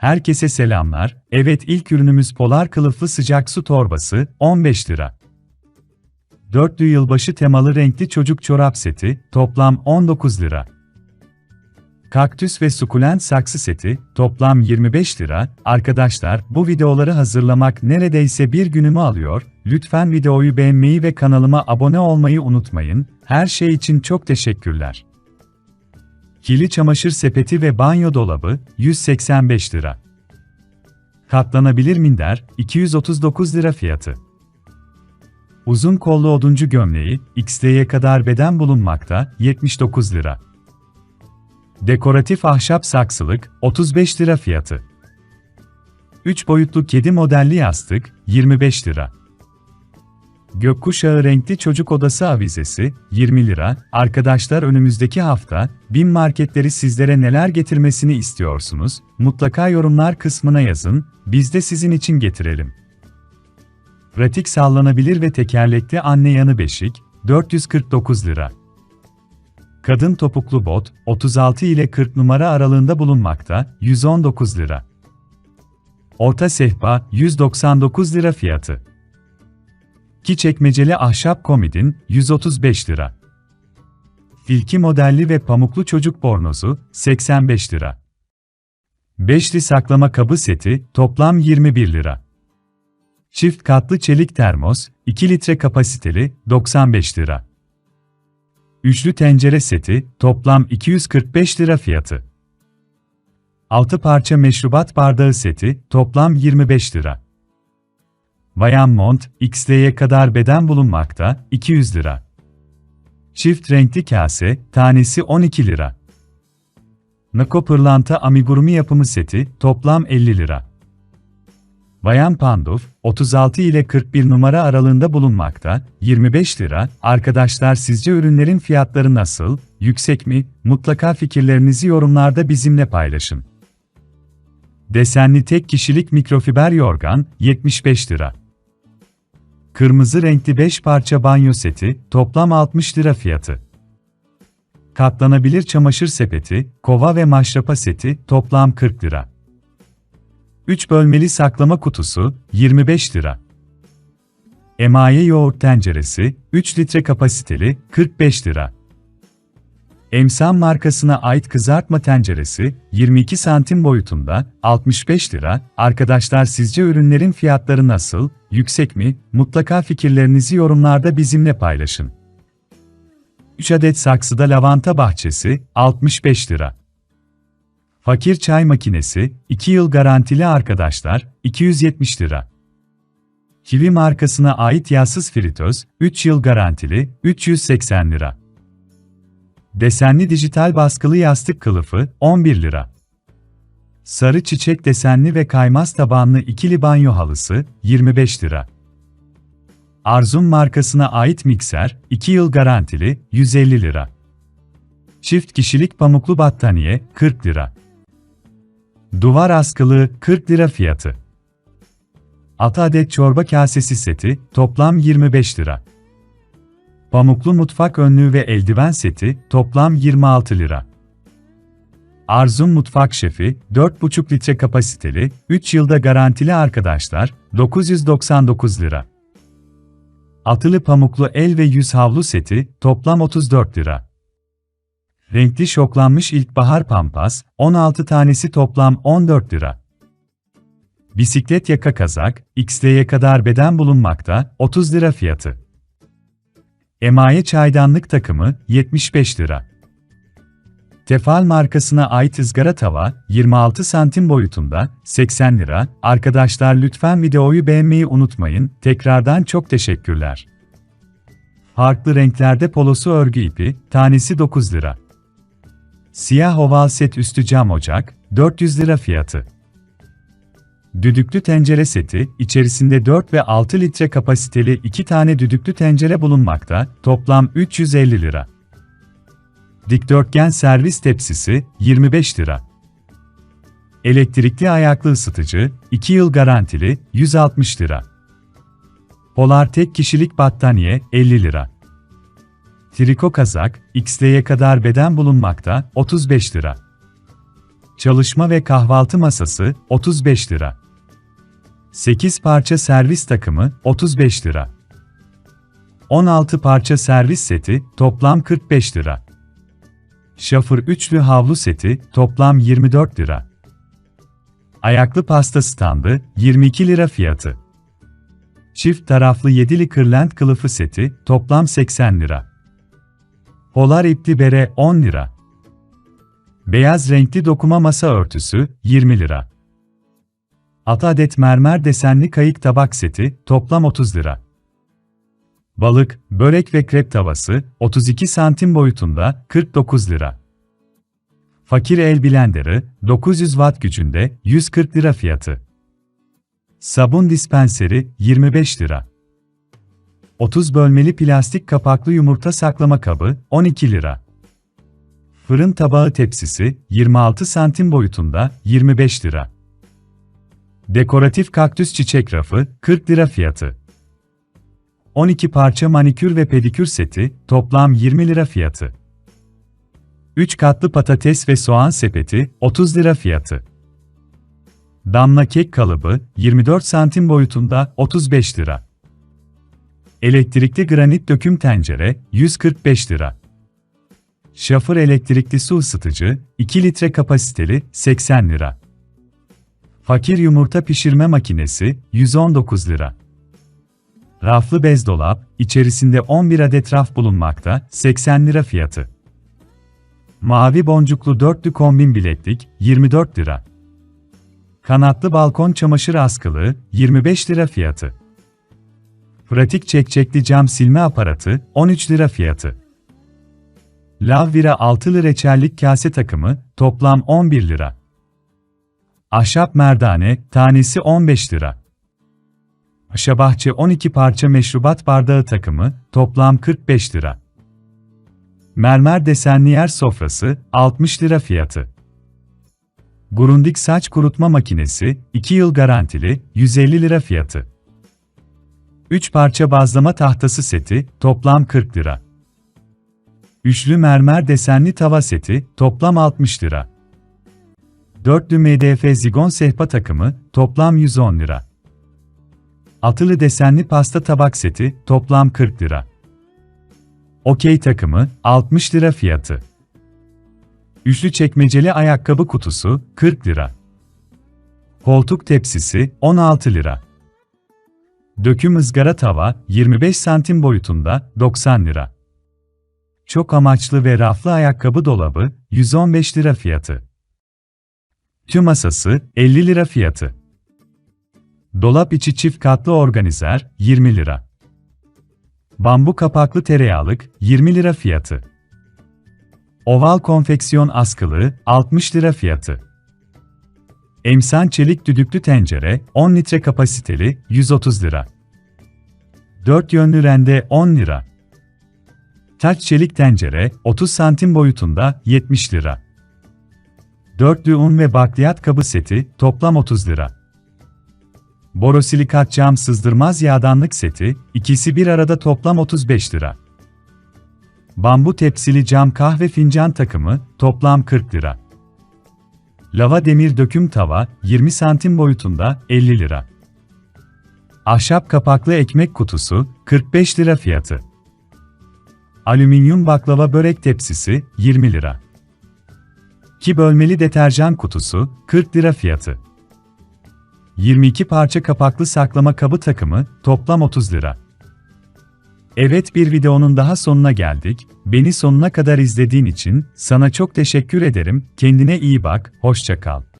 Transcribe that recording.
Herkese selamlar. Evet ilk ürünümüz polar kılıflı sıcak su torbası 15 lira. Dörtlü yılbaşı temalı renkli çocuk çorap seti toplam 19 lira. Kaktüs ve sukulent saksı seti toplam 25 lira. Arkadaşlar bu videoları hazırlamak neredeyse bir günümü alıyor. Lütfen videoyu beğenmeyi ve kanalıma abone olmayı unutmayın. Her şey için çok teşekkürler. Kili çamaşır sepeti ve banyo dolabı 185 lira. Katlanabilir minder 239 lira fiyatı. Uzun kollu oduncu gömleği XL'ye kadar beden bulunmakta 79 lira. Dekoratif ahşap saksılık 35 lira fiyatı. 3 boyutlu kedi modelli yastık 25 lira. Gökkuşağı renkli çocuk odası avizesi 20 lira. Arkadaşlar önümüzdeki hafta BİM marketleri sizlere neler getirmesini istiyorsunuz? Mutlaka yorumlar kısmına yazın. Biz de sizin için getirelim. Pratik sallanabilir ve tekerlekli anne yanı beşik 449 lira. Kadın topuklu bot 36 ile 40 numara aralığında bulunmakta 119 lira. Orta sehpa 199 lira fiyatı. Ki çekmeceli ahşap komodin 135 lira. Filki modelli ve pamuklu çocuk bornozu 85 lira. Beşli saklama kabı seti toplam 21 lira. Çift katlı çelik termos 2 litre kapasiteli 95 lira. Üçlü tencere seti toplam 245 lira fiyatı. 6 parça meşrubat bardağı seti toplam 25 lira. Bayan Mont, XL'ye kadar beden bulunmakta, 200 lira. Çift renkli kase, tanesi 12 lira. Nako pırlanta amigurumi yapımı seti, toplam 50 lira. Bayan Panduf, 36 ile 41 numara aralığında bulunmakta, 25 lira. Arkadaşlar sizce ürünlerin fiyatları nasıl, yüksek mi? Mutlaka fikirlerinizi yorumlarda bizimle paylaşın. Desenli tek kişilik mikrofiber yorgan, 75 lira. Kırmızı renkli 5 parça banyo seti, toplam 60 lira fiyatı. Katlanabilir çamaşır sepeti, kova ve maşrapa seti, toplam 40 lira. 3 bölmeli saklama kutusu, 25 lira. Emaye yoğurt tenceresi, 3 litre kapasiteli, 45 lira. Emsan markasına ait kızartma tenceresi, 22 santim boyutunda, 65 lira. Arkadaşlar sizce ürünlerin fiyatları nasıl, yüksek mi? Mutlaka fikirlerinizi yorumlarda bizimle paylaşın. 3 adet saksıda lavanta bahçesi, 65 lira. Fakir çay makinesi, 2 yıl garantili arkadaşlar, 270 lira. Kivi markasına ait yağsız fritöz, 3 yıl garantili, 380 lira. Desenli dijital baskılı yastık kılıfı 11 lira. Sarı çiçek desenli ve kaymaz tabanlı ikili banyo halısı 25 lira. Arzum markasına ait mikser 2 yıl garantili 150 lira. Çift kişilik pamuklu battaniye 40 lira. Duvar askılı 40 lira fiyatı. 6 adet çorba kasesi seti toplam 25 lira. Pamuklu mutfak önlüğü ve eldiven seti toplam 26 lira. Arzum Mutfak Şefi 4,5 litre kapasiteli, 3 yılda garantili arkadaşlar 999 lira. Atılı pamuklu el ve yüz havlu seti toplam 34 lira. Renkli şoklanmış ilkbahar pampas 16 tanesi toplam 14 lira. Bisiklet yaka kazak XL'ye kadar beden bulunmakta 30 lira fiyatı. Emaye çaydanlık takımı 75 lira. Tefal markasına ait ızgara tava 26 santim boyutunda 80 lira. Arkadaşlar lütfen videoyu beğenmeyi unutmayın. Tekrardan çok teşekkürler. Farklı renklerde polosu örgü ipi tanesi 9 lira. Siyah oval set üstü cam ocak 400 lira fiyatı. Düdüklü tencere seti, içerisinde 4 ve 6 litre kapasiteli 2 tane düdüklü tencere bulunmakta, toplam 350 lira. Dikdörtgen servis tepsisi, 25 lira. Elektrikli ayaklı ısıtıcı, 2 yıl garantili, 160 lira. Polar tek kişilik battaniye, 50 lira. Triko kazak, XL'ye kadar beden bulunmakta, 35 lira. çalışma ve kahvaltı masası 35 lira. 8 parça servis takımı 35 lira. 16 parça servis seti toplam 45 lira. Şafır üçlü havlu seti toplam 24 lira. Ayaklı pasta standı 22 lira fiyatı. Çift taraflı 7'li kırlent kılıfı seti toplam 80 lira. Polar ipli bere 10 lira. Beyaz renkli dokuma masa örtüsü 20 lira. 6 adet mermer desenli kayık tabak seti toplam 30 lira. Balık, börek ve krep tavası 32 santim boyutunda 49 lira. Fakir el blenderı 900 watt gücünde 140 lira fiyatı. Sabun dispenseri 25 lira. 30 bölmeli plastik kapaklı yumurta saklama kabı 12 lira. Fırın tabağı tepsisi 26 santim boyutunda 25 lira. Dekoratif kaktüs çiçek rafı 40 lira fiyatı. 12 parça manikür ve pedikür seti toplam 20 lira fiyatı. 3 katlı patates ve soğan sepeti 30 lira fiyatı. Damla kek kalıbı 24 santim boyutunda 35 lira. Elektrikli granit döküm tencere 145 lira. Şafır elektrikli su ısıtıcı 2 litre kapasiteli 80 lira. Fakir yumurta pişirme makinesi 119 lira. Raflı bez dolap, içerisinde 11 adet raf bulunmakta, 80 lira fiyatı. Mavi boncuklu dörtlü kombin bileklik, 24 lira. Kanatlı balkon çamaşır askılığı, 25 lira fiyatı. Pratik çekçekli cam silme aparatı, 13 lira fiyatı. Lavvira altılı reçellik kase takımı, toplam 11 lira. Ahşap merdane, tanesi 15 lira. Paşabahçe 12 parça meşrubat bardağı takımı, toplam 45 lira. Mermer desenli yer sofrası, 60 lira fiyatı. Grundig saç kurutma makinesi, 2 yıl garantili, 150 lira fiyatı. 3 parça bazlama tahtası seti, toplam 40 lira. Üçlü mermer desenli tava seti, toplam 60 lira. Dörtlü MDF zigon sehpa takımı, toplam 110 lira. Altılı desenli pasta tabak seti, toplam 40 lira. Okey takımı, 60 lira fiyatı. Üçlü çekmeceli ayakkabı kutusu, 40 lira. Koltuk tepsisi, 16 lira. Döküm ızgara tava, 25 santim boyutunda, 90 lira. Çok amaçlı ve raflı ayakkabı dolabı, 115 lira fiyatı. Tüm masası, 50 lira fiyatı. Dolap içi çift katlı organizer, 20 lira. Bambu kapaklı tereyağlık, 20 lira fiyatı. Oval konfeksiyon askılı, 60 lira fiyatı. Emsan çelik düdüklü tencere, 10 litre kapasiteli, 130 lira. 4 yönlü rende, 10 lira. Taç çelik tencere, 30 santim boyutunda, 70 lira. Dörtlü un ve bakliyat kabı seti, toplam 30 lira. Borosilikat cam sızdırmaz yağdanlık seti, ikisi bir arada toplam 35 lira. Bambu tepsili cam kahve fincan takımı, toplam 40 lira. Lava demir döküm tava, 20 santim boyutunda, 50 lira. Ahşap kapaklı ekmek kutusu, 45 lira fiyatı. Alüminyum baklava börek tepsisi, 20 lira. 2 bölmeli deterjan kutusu, 40 lira fiyatı. 22 parça kapaklı saklama kabı takımı, toplam 30 lira. Evet bir videonun daha sonuna geldik. Beni sonuna kadar izlediğin için sana çok teşekkür ederim. Kendine iyi bak, hoşça kal.